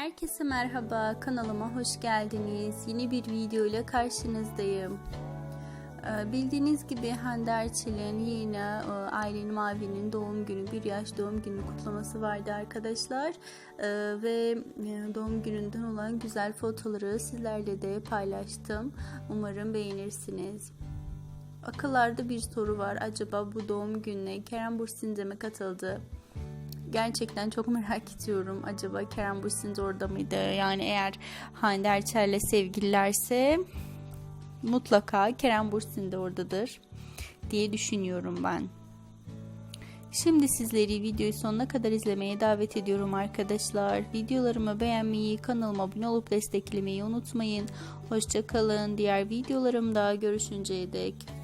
Herkese merhaba, kanalıma hoş geldiniz. Yeni bir video ile karşınızdayım. Ee, Bildiğiniz gibi Hande Erçel'in yine e, Aylin Mavi'nin doğum günü, bir yaş doğum günü kutlaması vardı arkadaşlar. Ee, Ve e, doğum gününden olan güzel fotoları sizlerle de paylaştım. Umarım beğenirsiniz. Akıllarda bir soru var. Acaba bu doğum gününe Kerem Bürsin mi katıldı? Gerçekten çok merak ediyorum. Acaba Kerem Bürsin de orada mıydı? Yani eğer Hande Erçel'le sevgililerse mutlaka Kerem Bürsin de oradadır diye düşünüyorum ben. Şimdi sizleri videoyu sonuna kadar izlemeye davet ediyorum arkadaşlar. Videolarımı beğenmeyi, kanalıma abone olup desteklemeyi unutmayın. Hoşçakalın. Diğer videolarımda görüşünceye dek.